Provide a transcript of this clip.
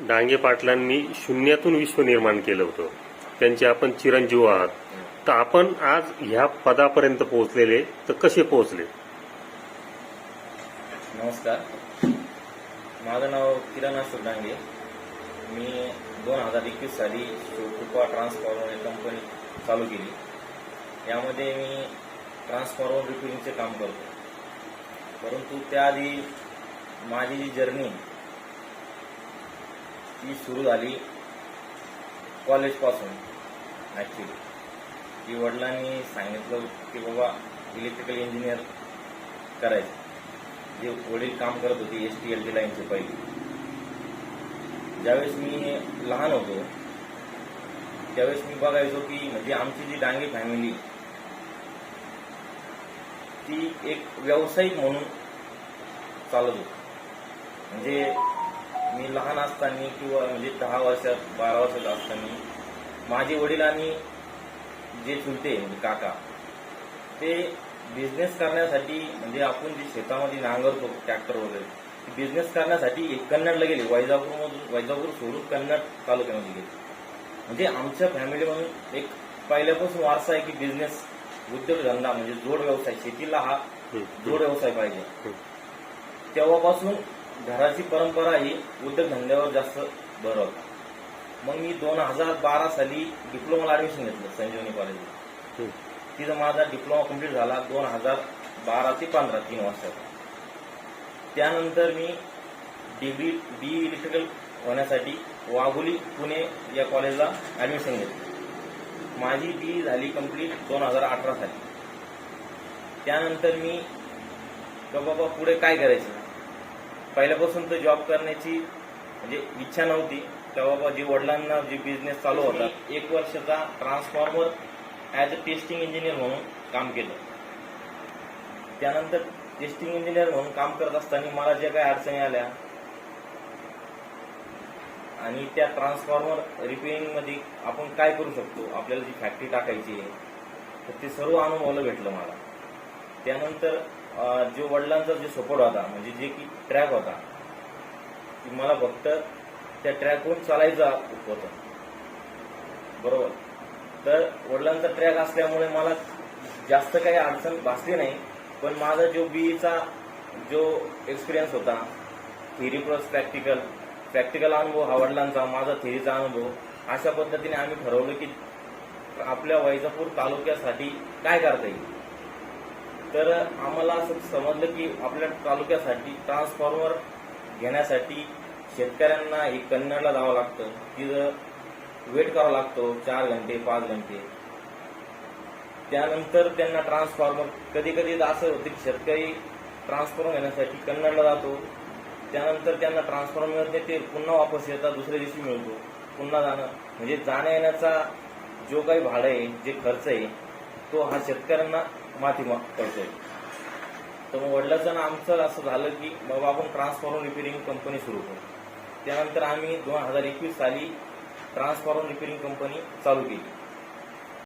डांगे पाटलांनी शून्यातून विश्व निर्माण केलं होतं. त्यांचे आपण चिरंजीव आहात. तर आपण आज ह्या पदापर्यंत पोहोचलेले तर कसे पोहोचले? नमस्कार. माझं नाव किरण अशोक डांगे. मी दोन हजार एकवीस साली शिवकृपा ट्रान्सफॉर्मर कंपनी चालू केली. यामध्ये मी ट्रान्सफॉर्मर रिपेरिंगचे काम करतो. परंतु त्याआधी माझी जी जर्नी ती सुरू झाली कॉलेजपासून ॲक्च्युली की वडिलांनी सांगितलं की बाबा इलेक्ट्रिकल इंजिनियर करायचं. जे वडील काम करत होते एस टी एल टी लाईनचे पहिले. ज्यावेळेस मी लहान होतो त्यावेळेस मी बघायचो की म्हणजे आमची जी डांगे फॅमिली ती एक व्यावसायिक म्हणून चालत होती. म्हणजे मी लहान असताना किंवा म्हणजे दहा वर्षात बारा वर्षात असताना माझे वडील आणि जे चुलते म्हणजे काका ते बिझनेस करण्यासाठी म्हणजे आपण जे शेतामध्ये नांगरतो ट्रॅक्टर वगैरे बिझनेस करण्यासाठी एक कन्नडला गेले वैजापूरमधून वैजापूर सोडून कन्नड तालुक्यामध्ये गेले. म्हणजे आमच्या फॅमिलीमधून एक पहिल्यापासून वारसा आहे की बिझनेस उद्योगधंदा म्हणजे जोड व्यवसाय शेतीला हा जोड व्यवसाय पाहिजे. तेव्हापासून घराची परंपरा ही उद्योगधंद्यावर जास्त भर होता मग मी दोन हजार बारा साली डिप्लोमाला ऍडमिशन घेतलं संजीवनी कॉलेजला तिथं माझा डिप्लोमा कंप्लीट झाला दोन हजार बारा ते पंधरा तीन वर्षात त्यानंतर मी डिग्री बी इलेक्ट्रिकल होण्यासाठी वाघोली पुणे या कॉलेजला ऍडमिशन घेतलं. माझी बी झाली कंप्लीट दोन हजार अठरा साली. त्यानंतर मी बाबा पुढे काय करायचं? पहिल्यापासून तर जॉब करण्याची म्हणजे इच्छा नव्हती. बाबा जे वडिलांना जे बिझनेस चालू होता एक वर्षाचा transformer as a testing engineer म्हणून काम केलं. त्यानंतर टेस्टिंग इंजिनियर म्हणून काम करत असताना मला ज्या काही अडचणी आल्या आणि त्या ट्रान्सफॉर्मर रिपेअरिंगमध्ये आपण काय करू शकतो? आपल्याला जी फॅक्टरी टाकायची आहे तर ते सर्व अनुभवलं भेटलं मला. त्यानंतर जो वडिलांचा जो सपोर्ट होता म्हणजे जे की ट्रॅक होता की मला फक्त त्या ट्रॅकवरून चालायचा होतं. बरोबर? तर वडिलांचा ट्रॅक असल्यामुळे मला जास्त काही अडचण भासली नाही पण माझा जो बीईचा जो एक्सपिरियन्स होता थिअरी प्लस प्रॅक्टिकल प्रॅक्टिकल अनुभव हा वडिलांचा माझा थिअरीचा अनुभव अशा पद्धतीने आम्ही ठरवलं की आपल्या वैजापूर तालुक्यासाठी काय करता येईल? तर आम्हाला असं समजलं की आपल्या तालुक्यासाठी ट्रान्सफॉर्मर घेण्यासाठी शेतकऱ्यांना एक कन्नडला जावं लागतं. तिथं वेट करावा लागतो. चार घंटे पाच घंटे. त्यानंतर त्यांना ट्रान्सफॉर्मर कधी कधी असं होतं की शेतकरी ट्रान्सफॉर्मर घेण्यासाठी कन्नडला जातो. त्यानंतर त्यांना ट्रान्सफॉर्मर मिळत नाही ते पुन्हा वापस येतात दुसऱ्या दिवशी मिळतो. पुन्हा जाणं म्हणजे जाण्या येण्याचा जो काही भाडं आहे जे खर्च आहे तो हा शेतकऱ्यांना माती करतोय. तर मग वडिलाचं आमचं असं झालं की बाबा आपण ट्रान्सफॉर्मर रिपेअरिंग कंपनी सुरू करू. त्यानंतर आम्ही दोन हजार एकवीस साली ट्रान्सफॉर्मर रिपेअरिंग कंपनी चालू केली.